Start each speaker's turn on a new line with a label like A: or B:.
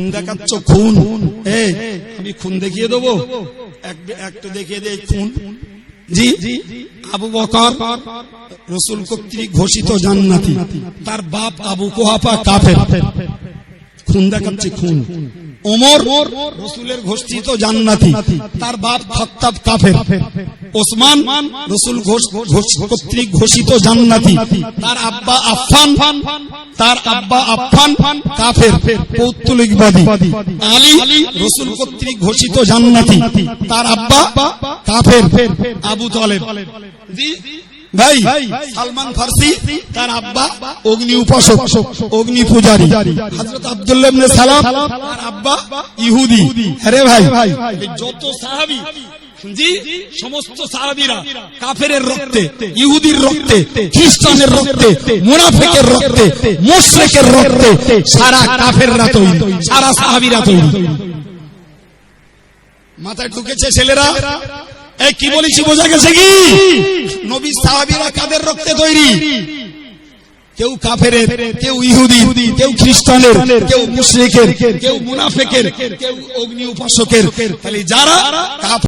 A: খুন দেখাচ্ছ খুন? আমি খুন দেখিয়ে দেবো? একটা দেখিয়ে দে খুন। জি, আবু বকর, রসুল কর্তৃক ঘোষিত জান্নাতি। তার বাপ আবু কাফের। খুন দেখাচ্ছে খুন। ওমর, রসুলের ঘোষিত জান্নাতি। তার বাপ খত্তাব কাফের। ওসমান, রসুল কর্তৃক ঘোষিত জান্নাতি। তার আব্বা আফফান। তার আব্বা আফফান কাফের পৌত্তলিকবাদী আলী রসুল কর্তৃক ঘোষিত জান্নাতি। তার আব্বা কাফের, আবু তলেব। ভাই, সালমান ফার্সি, তার আব্বা অগ্নি উপাসক, অগ্নি পূজারী। আব্দুল্লাহ সালাম, তার আব্বা ইহুদি। ভাই যত সাহাবী জি সমস্ত সাহাবীরা কাফেরের রক্তে ইহুদির রক্তে খ্রিস্টানের রক্তে মুনাফিকের রক্তে মুশরিকের রক্তে সারা কাফেররা তৈরি সারা সাহাবীরা তৈরি। মাথায় ঢুকেছে ছেলেরা? এই কি বলেছি বোঝা গেছে কি? নবী সাহাবীরা কাদের রক্তে তৈরি? কেউ কাফেরের কেউ ইহুদি কেউ খ্রিস্টানের কেউ মুশরিকের কেউ মুনাফিকের কেউ অগ্নি উপাসকের। তাহলে যারা কাফের